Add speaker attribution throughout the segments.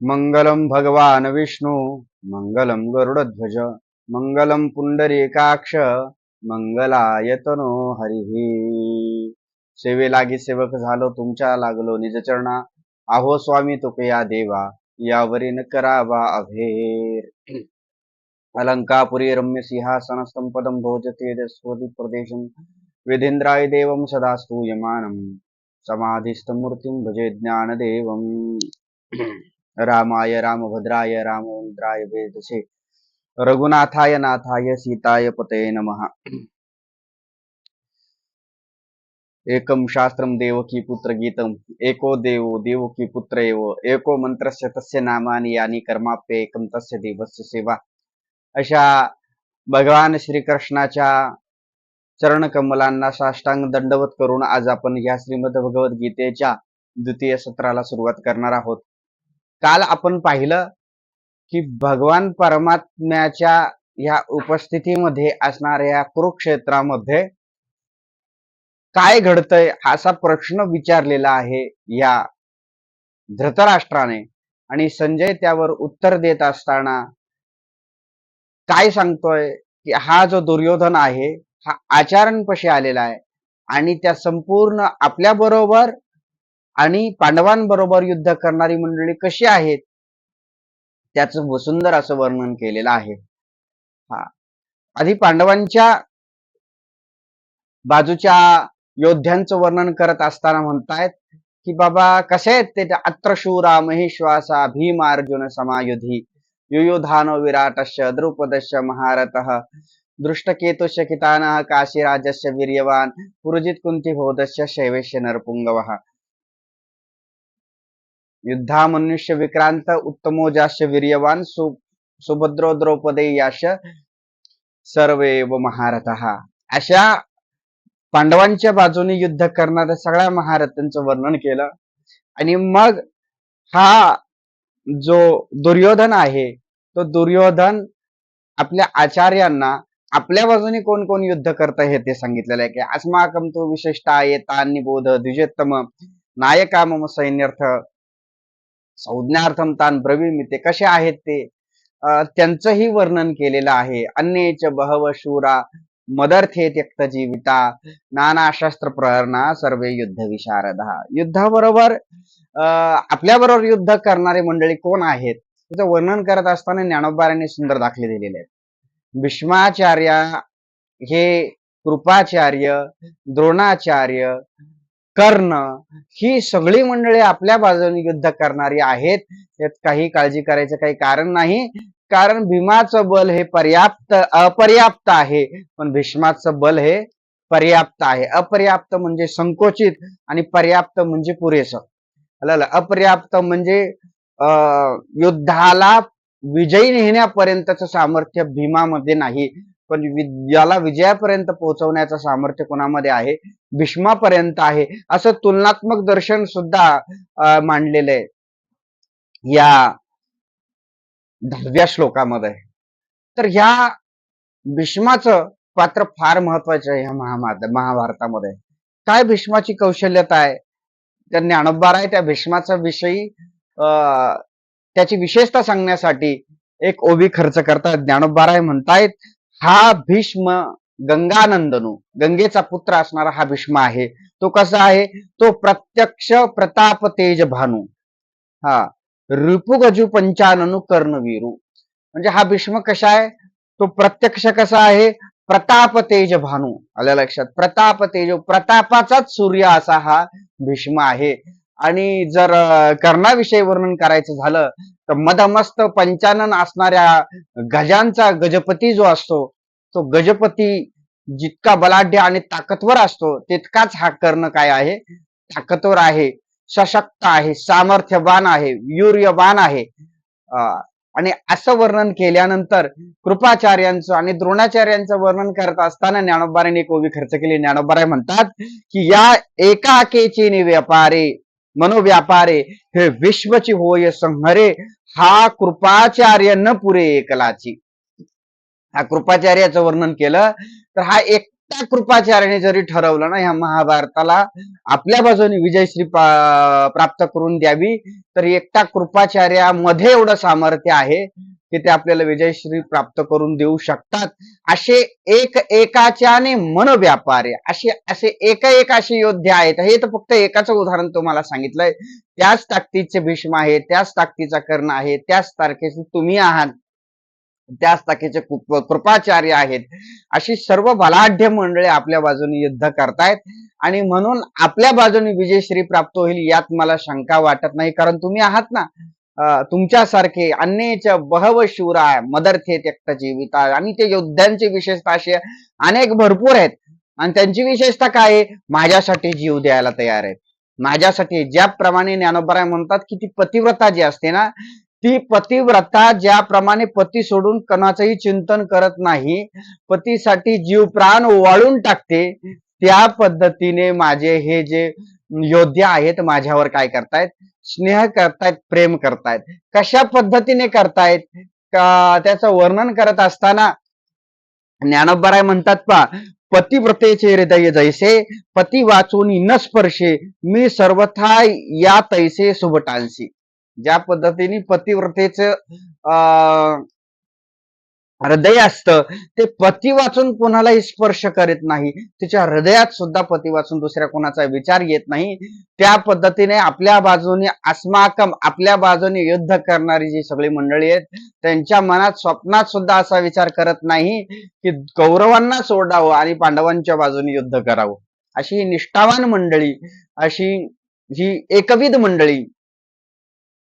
Speaker 1: मंगलम भगवान विष्णू मंगलम गरुडध्वज मंगलम पुंडरीकाक्ष मंगलायतनो हरिही सेवे लागी सेवक झालो तुमच्या लागलो निजचरणा आहो स्वामी तुकया देवा यावरीन करावा अभेर। अलंकापुरी रम्य सिंहासन संपदम भोजते स्वती प्रदेशम विधींद्राय देवं सदा स्तूयमानं। समाधिस्थमूर्तिं भजे ज्ञानदेवम् रामाय रामभद्राय रामभद्राय वेदसे। रघुनाथाय नाथाय सीताय पते नमः। एकं शास्त्रं देवकी पुत्र गीतम एको देवो देवकी पुत्र एव एको मंत्रस्य तस्य नामानि यानी कर्माप्य एकं तस्य देवस्य सेवा। अशा भगवान श्रीकृष्णाच्या चरण कमलांना साष्टांग दंडवत करून आज आपण या श्रीमद भगवद्गीतेच्या द्वितीय सत्राला सुरुवात करणार आहोत. काल आपण पाहिलं की भगवान परमात्म्याच्या या उपस्थितीमध्ये असणाऱ्या कुरुक्षेत्रामध्ये काय घडतंय असा प्रश्न विचारलेला आहे या धृतराष्ट्राने. आणि संजय त्यावर उत्तर देत असताना काय सांगतोय की हा जो दुर्योधन आहे हा आचरणपशी आलेला आहे. आणि त्या संपूर्ण आपल्या बरोबर आणि पांडवांबरोबर युद्ध करणारी मंडळी कशी आहेत? त्याचं सुंदर असं वर्णन केलेलं आहे. हा. आधी पांडवांच्या बाजूच्या योद्ध्यांचं वर्णन करत असताना म्हणतायत की बाबा कसे आहेत ते? अत्रशूरा महेश्वासा भीम अर्जुन समायुधी युयुधानो विराटस्य द्रुपदस्य महारथः दृष्टकेतुस्य कितानः काशीराजस्य वीर्यवान पुरुजित कुंती भोधस्य शैवेश्य नरपुंगवः युद्धा मनुष्य विक्रांत उत्तमोजास्य वीर्यवान सु सुभद्रो द्रौपदेयाश सर्वे व महारथ. अशा पांडवांच्या बाजूने युद्ध करणाऱ्या सगळ्या महारथांचं वर्णन केलं. आणि मग हा जो दुर्योधन आहे तो दुर्योधन आपल्या आचार्यांना आपल्या बाजूने कोण कोण युद्ध करत हे ते सांगितलेलं आहे की अस्माकम तो विशेषता येता निबोध द्विजेत्तम नायका मम सैन्यर्थ संज्ञार्थम तान ब्रवीमी ते कसे आहेत ते? त्यांचंही वर्णन केलेलं आहे. अन्येच बहव शूरा मदर्थे त्यक्त जीविता नाना शस्त्र प्रहरणा सर्वे युद्ध विशारदा. युद्धाबरोबर आपल्या बरोबर युद्ध करणारे मंडळी कोण आहेत? त्याचं वर्णन करत असताना ज्ञानोबारांनी सुंदर दाखले दिलेले आहेत. भीष्माचार्य हे कृपाचार्य द्रोणाचार्य कर्ण ही सगळी मंडळी आपल्या बाजूने युद्ध करणारी आहेत. यात काही काळजी करायचं काही कारण नाही. कारण भीमाचं बल हे पर्याप्त अपर्याप्त आहे. पण भीष्माचं बल हे पर्याप्त आहे. अपर्याप्त म्हणजे संकोचित आणि पर्याप्त म्हणजे पुरेसं. अपर्याप्त म्हणजे युद्धाला विजयी नेहण्यापर्यंतच सामर्थ्य भीमामध्ये नाही. पण याला विजयापर्यंत पोहोचवण्याचं सामर्थ्य कोणामध्ये आहे? भीष्मापर्यंत आहे. असं तुलनात्मक दर्शन सुद्धा मांडलेलं आहे. या दहाव्या श्लोकामध्ये. तर ह्या भीष्माचं पात्र फार महत्वाचं आहे ह्या महाभारतामध्ये. काय भीष्माची कौशल्यता आहे? त्या ज्ञानोबार आहे त्या भीष्माचा विषयी त्याची विशेषता सांगण्यासाठी एक ओबी खर्च करतात. ज्ञानोबाराय म्हणतायत हा भीष्म गंगानंदनू गंगेचा पुत्र असणारा हा भीष्म आहे. तो कसा आहे? तो प्रत्यक्ष प्रताप तेज भानू. हा रिपुगजू पंचाननु कर्णवीरू. म्हणजे हा भीष्म कसा आहे? तो प्रत्यक्ष कसा आहे? प्रताप तेज भानू. आल्या लक्षात? प्रताप तेज प्रतापाचाच सूर्य असा हा भीष्म आहे. आणि जर कर्णाविषयी वर्णन करायचं झालं तर मधमस्त पंचानन असणाऱ्या गजांचा गजपती जो असतो तो गजपती जितका बलाढ्य आणि ताकदवर असतो तितकाच हा कर्ण काय आहे? ताकदवर आहे सशक्त आहे सामर्थ्यवान आहे वीर्यवान आहे. आणि असं वर्णन केल्यानंतर कृपाचार्यांचं आणि द्रोणाचार्यांचं वर्णन करत असताना ज्ञानोबाराने एक खर्च केली. ज्ञानोबाराय म्हणतात की या एकाकेची व्यापारे मनोव्यापारे हे विश्वची होय संहरे हा कृपाचार्य न पुरे एकलाची. हा कृपाचार्याचं वर्णन केलं तर हा एकटा कृपाचार्याने जरी ठरवलं ना ह्या महाभारताला आपल्या बाजूने विजयश्री प्राप्त करून द्यावी तर एकटा कृपाचार्यामध्ये एवढं सामर्थ्य आहे की ते आपल्याला विजयश्री प्राप्त करून देऊ शकतात. असे एक एकाच्याने मन व्यापारी असे असे एक एक असे योद्धे आहेत. हे तर फक्त एकाच उदाहरण तुम्हाला सांगितलंय. त्याच ताकदीचे भीष्म आहे त्याच ताकदीचा कर्ण आहे त्याच तारखेचे तुम्ही आहात त्याच तारखेचे कृपाचार्य आहेत. अशी सर्व बलाढ्य मंडळी आपल्या बाजूने युद्ध करतायत. आणि म्हणून आपल्या बाजूने विजयश्री प्राप्त होईल यात मला शंका वाटत नाही कारण तुम्ही आहात ना. तुमच्यासारखे अन्यच बहव मदर थेट त्यक्त जीविता आणि ते योद्ध्यांची विशेषता अशी अनेक भरपूर आहेत. आणि त्यांची विशेषता काय आहे? माझ्यासाठी जीव द्यायला तयार आहेत. माझ्यासाठी ज्याप्रमाणे ज्ञानोबराय म्हणतात की ती पतिव्रता जी असते ना ती पतिव्रता ज्याप्रमाणे पती सोडून कणाचंही चिंतन करत नाही पतीसाठी जीव प्राण वाळून टाकते त्या पद्धतीने माझे हे जे योद्धे आहेत माझ्यावर काय करतायत? स्नेह करतायत प्रेम करतायत. कशा पद्धतीने करतायत? का त्याचं वर्णन करत असताना ज्ञानोबराय म्हणतात पा पतिव्रतेचे हृदय जैसे पती वाचून न स्पर्शे मी सर्वथा या तैसे सुबटांसी ज्या पद्धतीने पतिव्रतेचं अं हृदय असतं ते पती वाचून कोणालाही स्पर्श करीत नाही. तिच्या हृदयात सुद्धा पती वाचून दुसऱ्या कोणाचा विचार येत नाही. त्या पद्धतीने आपल्या बाजूने अस्माकम आपल्या बाजूने युद्ध करणारी जी सगळी मंडळी आहेत त्यांच्या मनात स्वप्नात सुद्धा असा विचार करत नाही की कौरवांना सोडावं आणि पांडवांच्या बाजूने युद्ध करावं. अशी निष्ठावान मंडळी अशी जी एकविध मंडळी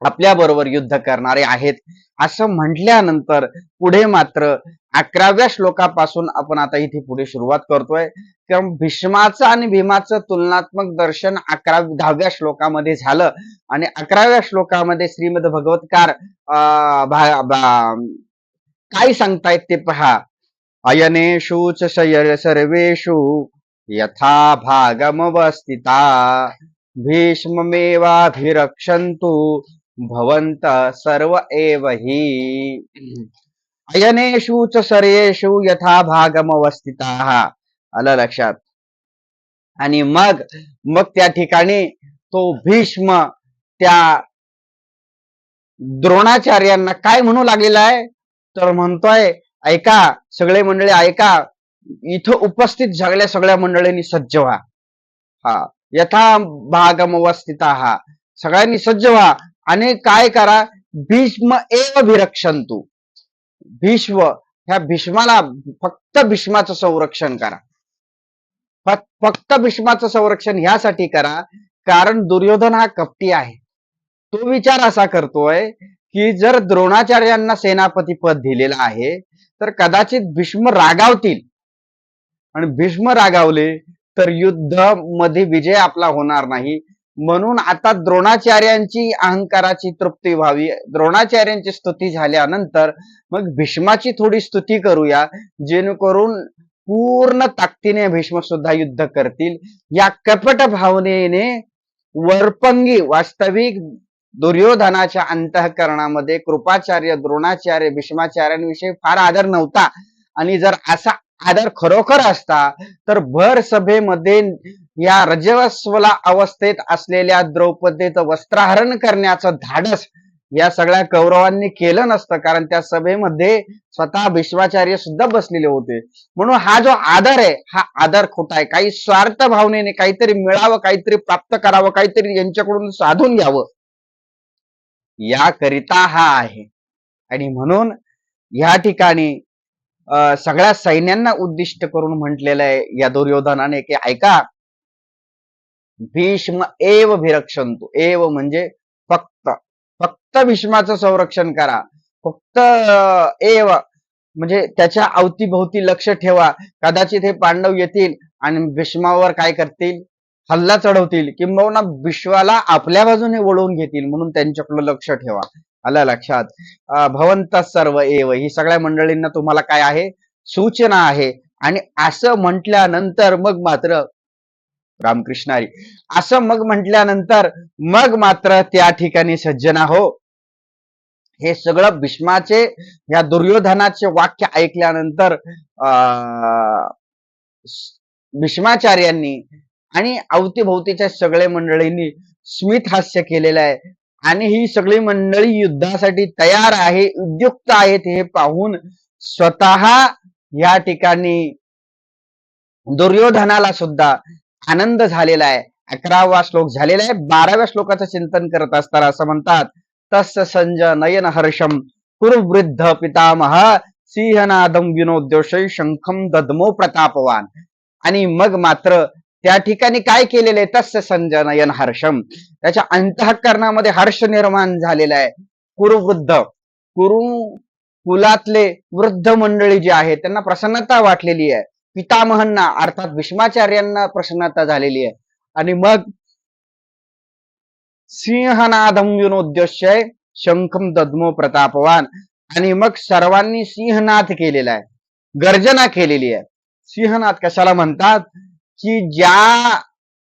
Speaker 1: आपल्या बरोबर युद्ध करणारे आहेत. असं म्हटल्यानंतर पुढे मात्र अकराव्या श्लोकापासून आपण आता इथे पुढे सुरुवात करतोय. कारण भीष्माचं आणि भीमाचं तुलनात्मक दर्शन अकरा दहाव्या श्लोकामध्ये झालं. आणि अकराव्या श्लोकामध्ये श्रीमद भगवतकार अं, काय सांगतायत ते पहा. अयनेषु च सर्वेषु यथा भागमवस्थिता. भीष्ममेवाभिरक्षन्तु भवन्त सर्व एव हि। अयनेषु च सर्वेषु यथा भागमवस्थिताः। आलं लक्षात? आणि मग मग त्या ठिकाणी तो भीष्म त्या द्रोणाचार्यांना काय म्हणू लागलेला आहे? तर म्हणतोय ऐका सगळे मंडळी ऐका इथं उपस्थित सगळ्या सगळ्या मंडळींनी सज्ज व्हा. हा यथा भागमवस्थिता. हा सगळ्यांनी सज्ज व्हा. आणि काय करा? भीष्म एव विरक्षंतु भीष्म ह्या भीष्माला फक्त भीष्माचं संरक्षण करा. फक्त भीष्माचं संरक्षण ह्यासाठी करा कारण दुर्योधन हा कपटी आहे. तो विचार असा करतोय की जर द्रोणाचार्यांना सेनापती पद दिलेलं आहे तर कदाचित भीष्म रागावतील. आणि भीष्म रागावले तर युद्धमध्ये विजय आपला होणार नाही. म्हणून आता द्रोणाचार्यांची अहंकाराची तृप्ती व्हावी. द्रोणाचार्यांची स्तुती झाल्यानंतर मग भीष्माची थोडी स्तुती करूया जेणेकरून पूर्ण ताकदीने भीष्म सुद्धा युद्ध करतील. या कपट भावनेने वरपंगी वास्तविक दुर्योधनाच्या अंतःकरणामध्ये कृपाचार्य द्रोणाचार्य भीष्माचार्यांविषयी फार आदर नव्हता. आणि जर असा आदर खरोखर असता तर भर सभेमध्ये या रजस्वला अवस्थेत असलेल्या द्रौपदीचं वस्त्रहरण करण्याचं धाडस या सगळ्या कौरवांनी केलं नसतं कारण त्या सभेमध्ये स्वतः भीष्माचार्य सुद्धा बसलेले होते. म्हणून हा जो आदर आहे हा आदर खोटा आहे. काही स्वार्थ भावनेने काहीतरी मिळावं काहीतरी प्राप्त करावं काहीतरी यांच्याकडून साधून घ्यावं याकरिता हा आहे. आणि म्हणून या ठिकाणी अं, सगळ्या सैन्यांना उद्दिष्ट करून म्हटलेलं आहे या दुर्योधनाने की ऐका भीष्म एव भिरक्षंतु एव म्हणजे फक्त. फक्त भीष्माचं संरक्षण करा. फक्त एव म्हणजे त्याच्या अवतीभोवती लक्ष ठेवा. कदाचित हे पांडव येतील आणि भीष्मावर काय करतील? हल्ला चढवतील. किंबहुना विश्वाला आपल्या बाजूने वळवून घेतील म्हणून त्यांच्याकडे लक्ष ठेवा. आलं लक्षात? भवंत सर्व एव ही सगळ्या मंडळींना तुम्हाला काय आहे? सूचना आहे. आणि असं म्हटल्यानंतर मग मात्र रामकृष्णारी असं मग म्हटल्यानंतर मग मात्र त्या ठिकाणी सज्जना हो हे सगळं भीष्माचे या दुर्योधनाचे वाक्य ऐकल्यानंतर भीष्माचार्यांनी आणि अवतीभोवतीच्या सगळे मंडळींनी स्मित हास्य केलेलं आहे. आणि ही सगळी मंडळी युद्धासाठी तयार आहे उद्युक्त आहेत हे पाहून स्वतः या ठिकाणी दुर्योधनाला सुद्धा आनंद झालेला आहे. अकरावा श्लोक झालेला आहे. बाराव्या श्लोकाचं चिंतन करत असताना असं म्हणतात तस संज नयन हर्षम कुरुवृद्ध पितामह सिंहनादम विनोद्योषय शंखम ददमो प्रतापवान. आणि मग मात्र त्या ठिकाणी काय केलेले तस्य संज नयन हर्षम. त्याच्या अंतःकरणामध्ये हर्ष निर्माण झालेला आहे. कुरुवृद्ध. कुरु कुलातले वृद्ध मंडळी जी आहे त्यांना प्रसन्नता वाटलेली आहे. पितामहांना अर्थात भीष्माचार्यांना प्रसन्नता झालेली आहे. आणि मग सिंहनादम विनोद्देश्य शंखम दद्मो प्रतापवान. आणि मग सर्वांनी सिंहनाद केलेला आहे. गर्जना केलेली आहे. सिंहनाद कशाला म्हणतात? की ज्या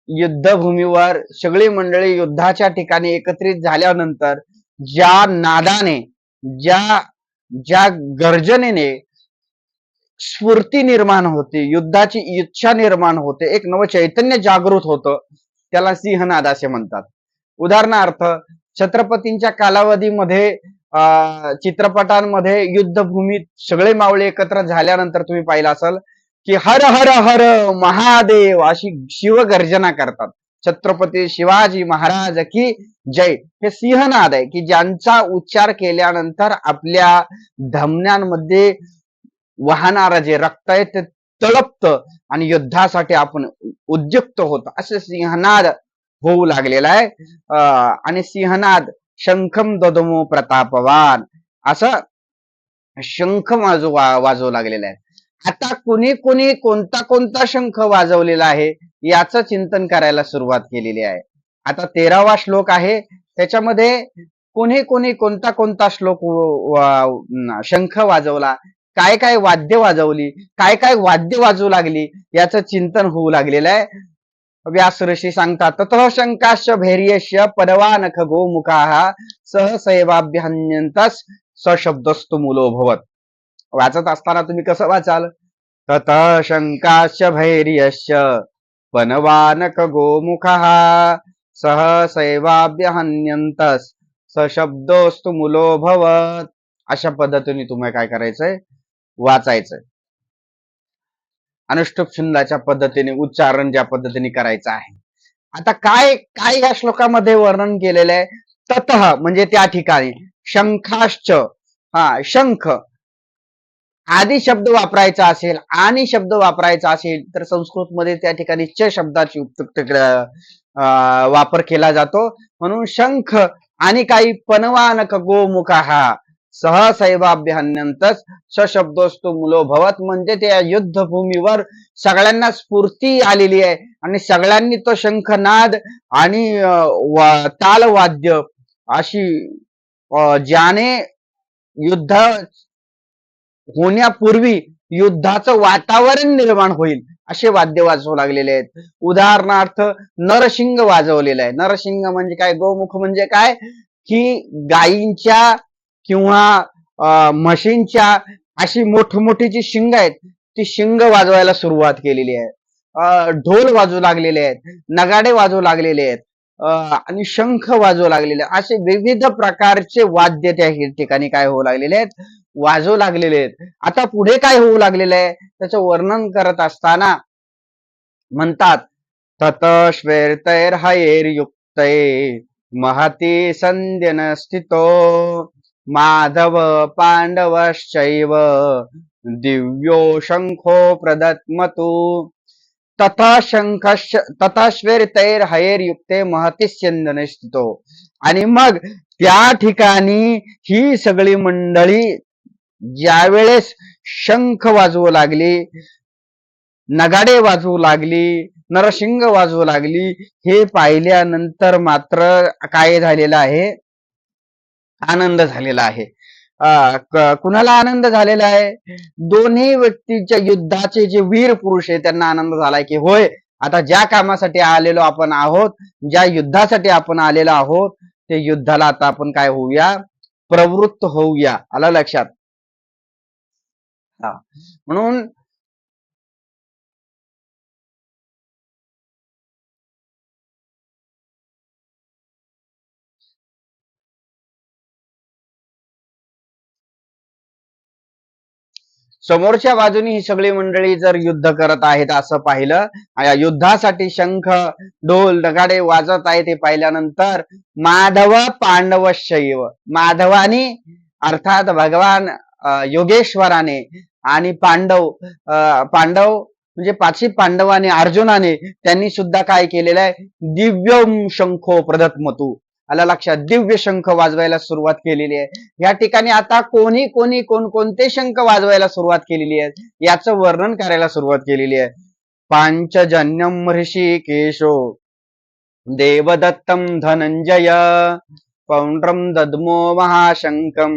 Speaker 1: युद्धभूमीवर सगळी मंडळी युद्धाच्या ठिकाणी एकत्रित झाल्यानंतर ज्या नादाने ज्या ज्या गर्जनेने स्फूर्ती निर्माण होते युद्धाची इच्छा निर्माण होते एक नव चैतन्य जागृत होतं त्याला सिंहनाद असे म्हणतात. उदाहरणार्थ छत्रपतींच्या कालावधीमध्ये अं चित्रपटांमध्ये युद्धभूमीत सगळे मावळे एकत्र झाल्यानंतर तुम्ही पाहिलं असाल की हर हर हर महादेव अशी शिवगर्जना करतात. छत्रपती शिवाजी महाराज की जय. हे सिंहनाद आहे की ज्यांचा उच्चार केल्यानंतर आपल्या धमन्यांमध्ये वाहणारं जे रक्त आहे ते तळपतं आणि युद्धासाठी आपण उद्युक्त होतो. असं सिंहनाद होऊ लागलेला आहे. आणि सिंहनाद शंखम ददमो प्रतापवान असं शंख वाजू वाजवू लागलेलं आहे. आता कुणी कुणी कोणता कोणता शंख वाजवलेला आहे याचं चिंतन करायला सुरुवात केलेली आहे. आता तेरावा श्लोक आहे. त्याच्यामध्ये कोणी कोणी कोणता कोणता श्लोक शंख वाजवला काय काय वाद्य वाजवली काय काय वाद्य वाजवू लागली याचं चिंतन होऊ लागलेलं आहे. व्यास ऋषी सांगतात ततः शंकाश्च भैर्यश्य पदवान खगोमुखा सहसैवाभ्यान्यंतस सशब्दस्तु मुलो भवत वाचत असताना तुम्ही कसं वाचाल? ततः शंकाश्च भैर्यश्च पनवान खगोमुखः सहसैवाभ्यहन्यंतस सशब्दोस्तु मुलो भवत अशा पद्धतीने तुम्हाला काय करायचंय? वाचायचं. अनुष्टुप छंदाच्या पद्धतीने उच्चारण ज्या पद्धतीने करायचं आहे. आता काय काय या श्लोकामध्ये वर्णन केलेलं आहे? तत म्हणजे त्या ठिकाणी शंखाश्च हा शंख. आदी शब्द वापरायचा असेल आणि शब्द वापरायचा असेल तर संस्कृत मध्ये त्या ठिकाणी च शब्दाची उपयुक्त अं, वापर केला जातो. म्हणून शंख आणि काही पनवान गोमुखा सहसैवाभ्यान्यंतच सशब्दोस्तु मुलो भवत। म्हणजे त्या युद्धभूमीवर सगळ्यांना स्फूर्ती आलेली आहे आणि सगळ्यांनी तो शंखनाद आणि तालवाद्य अशी ज्याने युद्ध होण्यापूर्वी युद्धाचं वातावरण निर्माण होईल असे वाद्य वाजवू लागलेले आहेत. उदाहरणार्थ नरसिंग वाजवलेला आहे. नरसिंग म्हणजे काय? गोमुख म्हणजे काय? की गायींच्या किंवा अं, म्हशींच्या अशी मोठमोठी जी शिंग आहेत ती शिंग वाजवायला सुरुवात केलेली आहे. अं, ढोल वाजू लागलेले आहेत नगाडे वाजवू लागलेले आहेत अं, आणि शंख वाजवू लागलेले असे विविध प्रकारचे वाद्य त्या ठिकाणी काय होऊ लागलेले आहेत? वाजवू लागलेले आहेत. आता पुढे काय होऊ लागलेलं आहे? त्याचं वर्णन करत असताना म्हणतात तत युक्तये महती संध्यन स्थितो माधव पांडवश्चैव दिव्यो शंखो प्रदत्मतु। तथा शंखश तथा श्वेतैर्हयैर्युक्ते महती संध्यन स्थितो आणि मग त्या ठिकाणी ही सगळी मंडळी ज्यावेळेस शंख वाजवू लागली नगाडे वाजवू लागली नरसिंग वाजवू लागली हे पाहिल्यानंतर मात्र काय झालेलं आहे? आनंद झालेला आहे. कुणाला आनंद झालेला आहे? दोन्ही व्यक्तीच्या युद्धाचे जे वीर पुरुष आहे त्यांना आनंद झालाय की होय आता ज्या कामासाठी आलेलो आपण आहोत ज्या युद्धासाठी आपण आलेलो आहोत ते युद्धाला आता आपण काय होऊया? प्रवृत्त होऊया. आलं लक्षात? हा. म्हणून समोरच्या बाजूनी ही सगळी मंडळी जर युद्ध करत आहेत असं पाहिलं या युद्धासाठी शंख ढोल नगाडे वाजत आहेत हे पाहिल्यानंतर माधव पांडव शैव. माधवानी अर्थात भगवान योगेश्वराने आणि पांडव पांडव म्हणजे पाचही पांडवाने अर्जुनाने त्यांनी सुद्धा काय केलेलं आहे? दिव्यम शंखो प्रदत्मतू. आला लक्षात. दिव्य शंख वाजवायला सुरुवात केलेली आहे. या ठिकाणी आता कोणी कोणी कोणकोणते शंख वाजवायला सुरुवात केलेली आहे? याचं वर्णन करायला सुरुवात केलेली आहे. पांचजन्यम ऋषिकेशो देवदत्तम धनंजय पौंड्रम दद्मो महाशंकम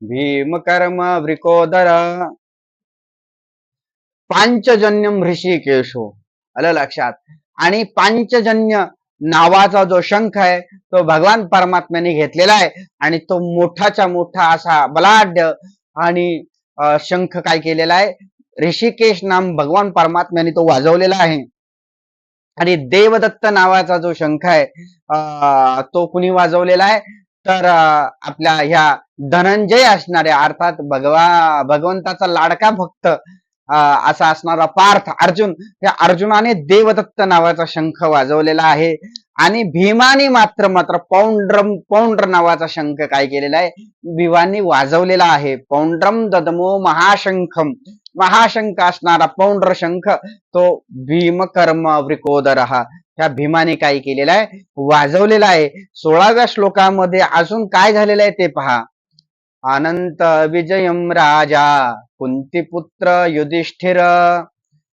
Speaker 1: भीमकर्म वृकोदर. पांचजन्यम ऋषिकेशो आलं लक्षात. आणि पांचजन्य नावाचा जो शंख आहे तो भगवान परमात्म्याने घेतलेला आहे आणि तो मोठाच्या मोठा असा बलाढ्य आणि शंख काय केलेला आहे? ऋषिकेश नाम भगवान परमात्म्याने तो वाजवलेला आहे. आणि देवदत्त नावाचा जो शंख आहे अं, तो कुणी वाजवलेला आहे? तर आपल्या ह्या धनंजय असणाऱ्या अर्थात भगवा भगवंताचा लाडका भक्त असा असणारा पार्थ अर्जुन. या अर्जुनाने देवदत्त नावाचा शंख वाजवलेला आहे. आणि भीमाने मात्र मात्र पौंड्रम पौंड्र नावाचा शंख काय केलेला आहे? भीमाने वाजवलेला आहे. पौंड्रम ददमो महाशंखम. महाशंख असणारा पौंड्र शंख तो भीमकर्म वृकोदर हा ह्या भीमाने काय केलेला आहे? वाजवलेला आहे. सोळाव्या श्लोकामध्ये अजून काय झालेलं आहे ते पहा. अनंत विजयम राजा. कुंतीपुत्र युधिष्ठिर।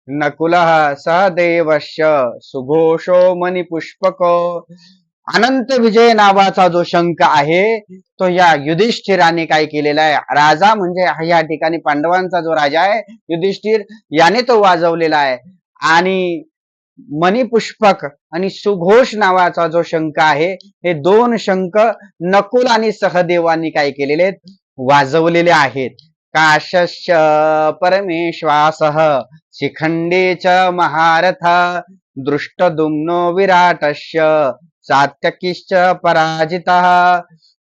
Speaker 1: नकुलः सहदेवश्य सुघोषो मणिपुष्पक। अनंत विजय नावाचा जो शंख आहे तो या युधिष्ठिराने काय केलेला आहे? राजा म्हणजे या ठिकाणी पांडवांचा जो राजा आहे युधिष्ठिर याने तो वाजवलेला आहे. आणि मणिपुष्पक आणि सुघोष नावाचा जो शंख आहे हे दोन शंख नकुल आणि सहदेवांनी काय केलेले आहेत? वाजवलेले आहेत. काशश्च परमेश्वास शिखंडे च महारथ दृष्टदुम्नो विराटश्च सात्यकिश्च पराजितः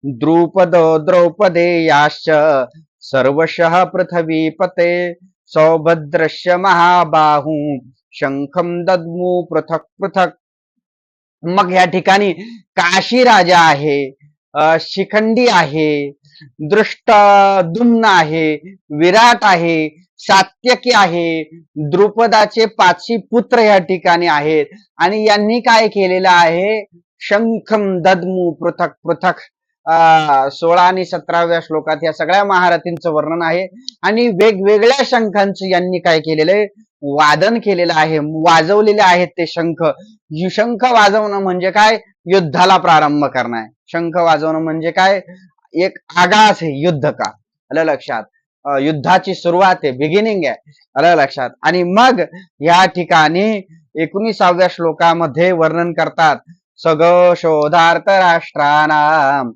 Speaker 1: द्रुपदो द्रौपदेयाश्च सर्वशः पृथ्वीपते सौभद्रस्य महाबाहू शंखम दद्मू पृथक पृथक। मग या ठिकाणी काशी राजा आहे शिखंडी आहे दृष्ट दुम्न आहे विराट आहे सात्यकी आहे द्रुपदाचे पाचशी पुत्र या ठिकाणी आहेत. आणि यांनी काय केलेलं आहे? शंखम ददमू पृथक पृथक सोळा आणि सतराव्या श्लोकात या सगळ्या महारथींचं वर्णन आहे. आणि वेगवेगळ्या शंखांचं यांनी काय केलेलं आहे? वादन केलेलं आहे. वाजवलेले आहेत ते शंख. शंख वाजवणं म्हणजे काय? युद्धाला प्रारंभ करणं आहे शंख वाजवणं म्हणजे काय? एक आगास है युद्ध का आलं लक्षात? युद्धाची सुरुवात आहे बिगिनिंग आहे. आलं लक्षात? आणि मग या ठिकाणी एकोणीसाव्या श्लोकामध्ये वर्णन करतात सग शोधार्थ राष्ट्राणाम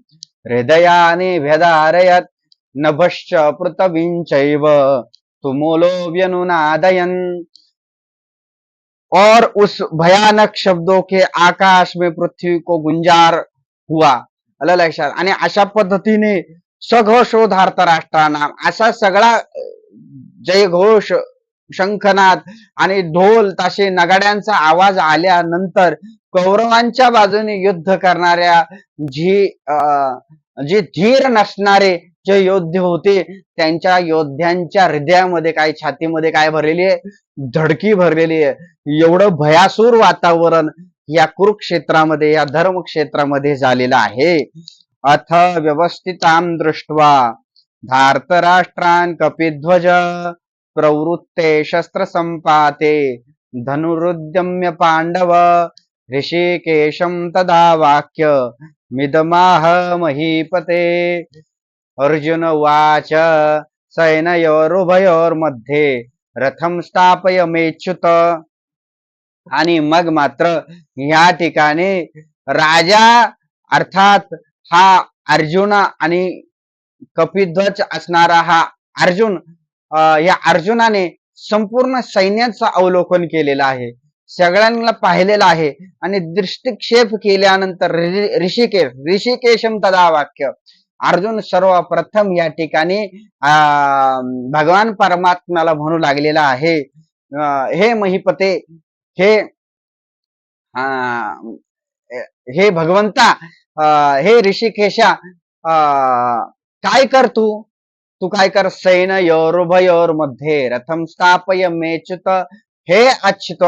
Speaker 1: हृदयाने व्यधारयत नभश्च पृथ्वींचैव तुमोलो व्यनुनादयन। और उस भयानक शब्दों के आकाश में पृथ्वी को गुंजार हुआ। आलं लक्षात. आणि अशा पद्धतीने सघोषोधार्थ राष्ट्रांना असा सगळा जय जयघोष शंखनाद आणि ढोल ताशे नगाड्यांचा आवाज आल्यानंतर कौरवांच्या बाजूने युद्ध करणाऱ्या जी अं, जे धीर नसणारे जे योद्धे होते त्यांच्या योद्ध्यांच्या हृदयामध्ये काय छातीमध्ये काय भरलेली आहे? धडकी भरलेली आहे. एवढं भयासूर वातावरण या कुरुक्षेत्रामध्ये या धर्मक्षेत्रामध्ये झालेला आहे. अथ व्यवस्थितां दृष्ट्वा धार्तराष्ट्रान कपिध्वज प्रवृत्ते शस्त्रसम्पाते धनुरुद्यम्य पांडव ऋषिकेशं तदा वाक्य मिदमाह महीपते। अर्जुन वाच सैनयोरुभयोर्मध्ये रथं स्थापय मेच्युत। आणि मग मात्र या ठिकाणी राजा अर्थात हा अर्जुन आणि कपिध्वज असणारा हा अर्जुन या अर्जुनाने संपूर्ण सैन्याचं अवलोकन केलेलं आहे. सगळ्यांना पाहिलेलं आहे आणि दृष्टिक्षेप केल्यानंतर ऋषिकेश ऋषिकेशम तदा वाक्य. अर्जुन सर्वप्रथम या ठिकाणी अं, भगवान परमात्म्याला म्हणू लागलेला आहे. हे महिपते हे हे भगवंता अं, हे ऋषिकेशा अं, काय कर तू? तू काय कर? सैन योरुभयोरमध्ये रथम स्थापय मेच्युत. हे अच्युत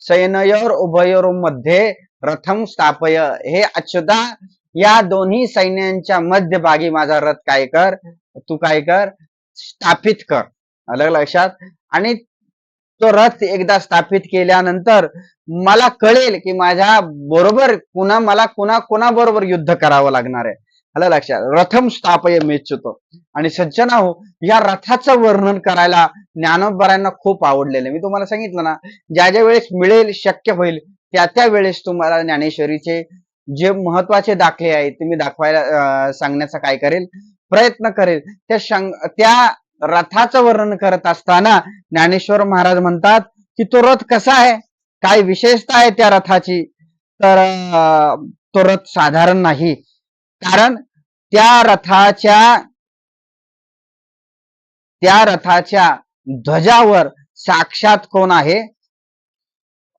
Speaker 1: सैनयोर उभयोरमध्ये रथम स्थापय. हे अच्युता या दोन्ही सैन्यांच्या मध्यभागी माझा रथ काय कर? तू काय कर? स्थापित कर. अलग लक्षात. आणि तो रथ एकदा स्थापित केल्यानंतर मला कळेल की माझ्या बरोबर कुणा मला कुणा कुणाबरोबर युद्ध करावं लागणार आहे. आलं लक्षात? रथम स्थापय मेच्युतो आणि सज्जना हो या रथाचं वर्णन करायला ज्ञानोबरांना खूप आवडलेलं मी तुम्हाला सांगितलं ना ज्या ज्या वेळेस मिळेल शक्य होईल त्या त्या वेळेस तुम्हाला ज्ञानेश्वरीचे जे महत्त्वाचे दाखले आहेत ते मी दाखवायला सांगण्याचा काय करेल? प्रयत्न करेल. त्या शं त्या रथाचं वर्णन करत असताना ज्ञानेश्वर महाराज म्हणतात की तो रथ कसा आहे? काय विशेषता आहे त्या रथाची? तर तो रथ साधारण नाही. कारण त्या रथाच्या त्या रथाच्या ध्वजावर साक्षात कोण आहे?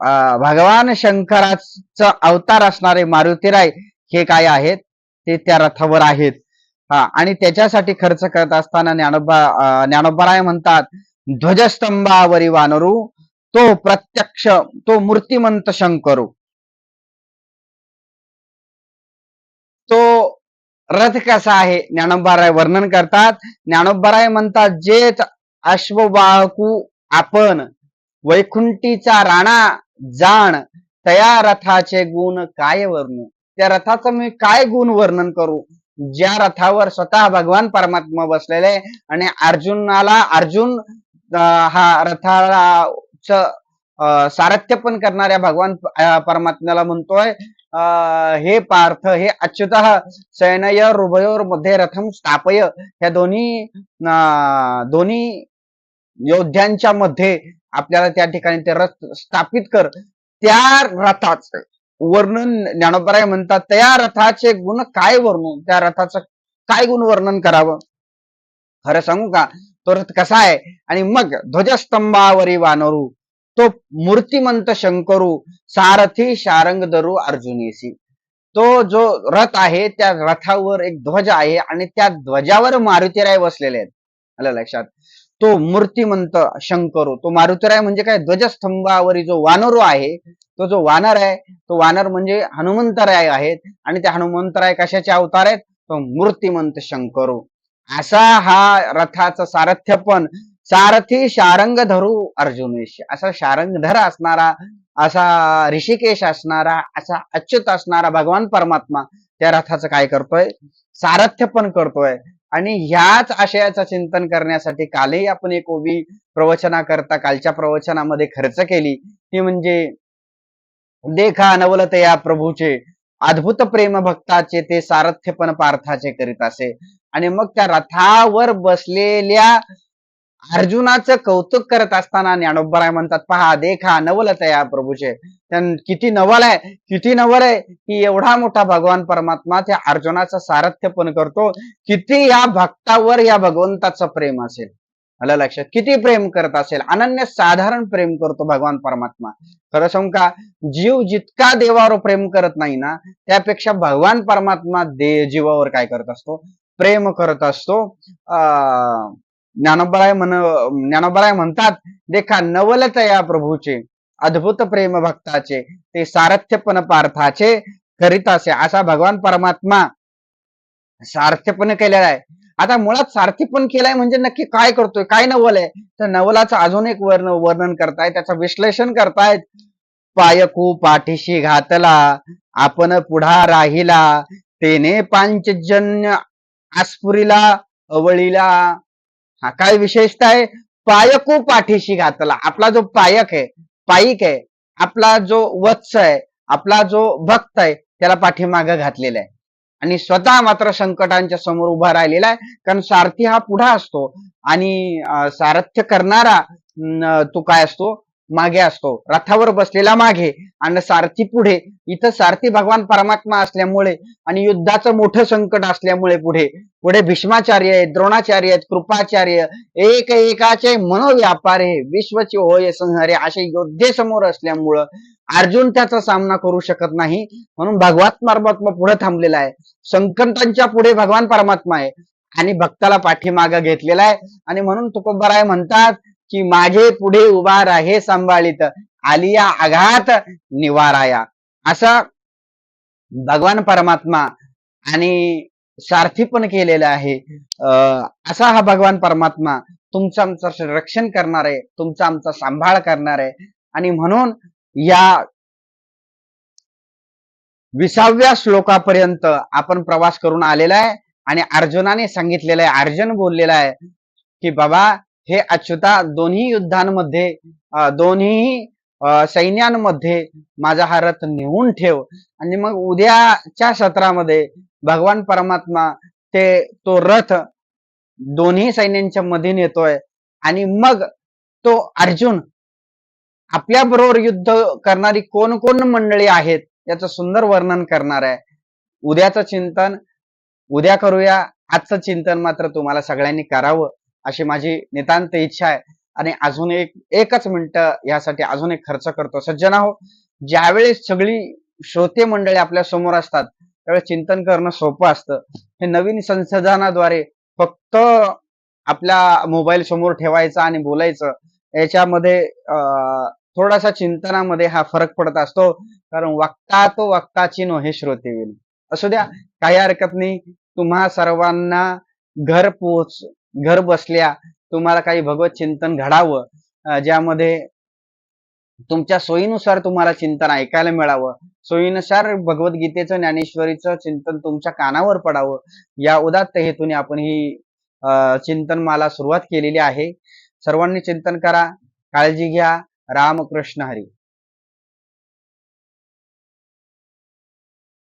Speaker 1: अं, भगवान शंकराचा अवतार असणारे मारुतीराय हे काय आहेत? ते त्या रथावर आहेत. हा आणि त्याच्यासाठी खर्च करत असताना ज्ञानोबा अं, ज्ञानोबाराय म्हणतात ध्वजस्तंभावरी वानरू तो प्रत्यक्ष तो मूर्तिमंत शंकरू. तो रथ कसा आहे ज्ञानोबाराय वर्णन करतात. ज्ञानोबाराय म्हणतात जेच अश्ववाहकू आपण वैकुंठीचा राणा जाण तया रथाचे गुण काय वर्णू? त्या रथाचं मी काय गुण वर्णन करू? ज्या रथावर स्वतः भगवान परमात्मा बसलेले आहे आणि अर्जुनाला अर्जुन हा रथाचं सारथ्य पण करणाऱ्या भगवान परमात्म्याला म्हणतोय अं, हे पार्थ हे अच्युत सैनय रुभयोरमध्ये रथम स्थापय. ह्या दोन्ही अं, दोन्ही योद्ध्यांच्या मध्ये आपल्याला त्या ठिकाणी ते रथ स्थापित कर. त्या रथाच वर्णन ज्ञानोपराय म्हणतात त्या रथाचे गुण काय वर्णन? त्या रथाचं काय गुण वर्णन करावं? खरं सांगू का? तो रथ कसा आहे? आणि मग ध्वजस्तंभावरी वानरू तो मूर्तिमंत शंकरू सारथी शारंग धरू अर्जुनीसी. तो जो रथ आहे त्या रथावर एक ध्वज आहे आणि त्या ध्वजावर मारुतीराय बसलेले आहेत. आलं लक्षात? तो मूर्तिमंत शंकरू तो मारुतीराय म्हणजे काय? ध्वजस्तंभावरी जो वानरू आहे तो जो वानर आहे तो वानर म्हणजे हनुमंतराय आहेत. आणि त्या हनुमंतराय कशाचे अवतार आहेत? तो मूर्तिमंत शंकरू. असा हा रथाचं सारथ्य पण सारथी शारंग धरू अर्जुनेश. असा शारंगधर असणारा असा ऋषिकेश असणारा असा अच्युत असणारा भगवान परमात्मा त्या रथाचं काय करतोय? सारथ्य पण करतोय. आणि ह्याच आशयाचं चिंतन करण्यासाठी कालही आपण एक ओबी प्रवचना करता कालच्या प्रवचनामध्ये खर्च केली. ती म्हणजे देखा नवलत या प्रभूचे. अद्भुत प्रेम भक्ताचे ते सारथ्य पण पार्थाचे करीत असे. आणि मग त्या रथावर बसलेल्या अर्जुनाचं कौतुक करत असताना ज्ञानोबराय म्हणतात पहा देखा नवलत या प्रभूचे. किती नवल आहे किती नवल आहे की एवढा मोठा भगवान परमात्मा त्या अर्जुनाचं सारथ्य पण करतो. किती या भक्तावर या भगवंताचं प्रेम असेल. आलं लक्षात. किती प्रेम करत असेल? अनन्य साधारण प्रेम करतो भगवान परमात्मा. खरं सांग का? जीव जितका देवावर प्रेम करत नाही ना त्यापेक्षा भगवान परमात्मा दे जीवावर काय करत असतो? प्रेम करत असतो. अं ज्ञानोबराय म्हण ज्ञानोबराय म्हणतात देखा नवलत या प्रभूचे अद्भुत प्रेम भक्ताचे ते सारथ्यपण पार्थाचे करीत असे. असा भगवान परमात्मा सारथ्यपण केलेला आहे. आता मुळात सारथी पण केलाय म्हणजे नक्की काय करतोय? काय नवल आहे? तर नवलाचं अजून एक वर्ण वर्णन करतायत त्याचं विश्लेषण करतायत. पायकू पाठीशी घातला आपण पुढा राहिला. तेने पांचजन्य आस्फुरीला अवळीला. हा काय विशेषता आहे? पायकू पाठीशी घातला. आपला जो पायक आहे पायिक आहे आपला जो वत्स आहे आपला जो भक्त आहे त्याला पाठीमागं घातलेला आहे. आणि स्वतः मात्र संकटांच्या समोर उभा राहिलेला आहे. कारण सारथी हा पुढा असतो. आणि सारथ्य करणारा तो काय असतो? मागे असतो. रथावर बसलेला मागे आणि सारथी पुढे. इथं सारथी भगवान परमात्मा असल्यामुळे आणि युद्धाचं मोठं संकट असल्यामुळे पुढे. पुढे भीष्माचार्य आहेत द्रोणाचार्य आहेत कृपाचार्य एक एकाचे मनोव्यापारे विश्वचे होय संहारे असे योद्धे समोर असल्यामुळं अर्जुन त्याचा सामना करू शकत नाही. म्हणून भगवान परमात्मा पुढे थांबलेला आहे. संकटांच्या पुढे भगवान परमात्मा आहे. आणि भक्ताला पाठीमागं घेतलेला आहे. आणि म्हणून तुकोबराय म्हणतात की माझे पुढे उभा राहे सांभाळीत. आलिया आघात निवाराया. असा भगवान परमात्मा आणि सारथी पण केलेला आहे. अं, असा हा भगवान परमात्मा तुमचं आमचं रक्षण करणार आहे तुमचा आमचा सांभाळ करणार. आहे आणि म्हणून या विसाव्या श्लोकापर्यंत आपण प्रवास करून आलेला आहे आणि अर्जुनाने सांगितलेलं आहे अर्जुन बोललेला आहे की बाबा हे अच्युता दोन्ही युद्धांमध्ये दोन्ही अं, सैन्यांमध्ये माझा हा रथ नेऊन ठेव. आणि मग उद्याच्या सत्रामध्ये भगवान परमात्मा ते तो रथ दोन्ही सैन्यांच्या मध्ये नेतोय आणि मग तो अर्जुन आपल्या बरोबर युद्ध करणारी कोण कोण मंडळी आहेत याचं सुंदर वर्णन करणार आहे. उद्याचं चिंतन उद्या करूया. आजचं चिंतन मात्र तुम्हाला सगळ्यांनी करावं अशी माझी नितांत इच्छा आहे. आणि अजून एक एकच मिनिट यासाठी अजून एक खर्च करतो. सज्जना हो ज्यावेळेस सगळी श्रोते मंडळी आपल्यासमोर असतात त्यावेळेस चिंतन करणं सोपं असतं. हे नवीन संसाधनाद्वारे फक्त आपल्या मोबाईल समोर ठेवायचं आणि बोलायचं याच्यामध्ये अं, थोडासा चिंतनामध्ये हा फरक पडत असतो. कारण वक्ता तो वक्ताची नो हे श्रोते येईल असू द्या काही हरकत नाही. तुम्हा सर्वांना घर पोच घर बसल्या तुम्हाला काही भगवत चिंतन घडावं. ज्यामध्ये तुमच्या सोयीनुसार तुम्हाला चिंतन ऐकायला मिळावं. सोयीनुसार भगवद्गीतेचं ज्ञानेश्वरीचं चिंतन तुमच्या कानावर पडावं. या उदात्त हेतूने आपण ही अं, चिंतनमाला सुरुवात केलेली आहे. सर्वांनी चिंतन करा काळजी घ्या. रामकृष्ण हरी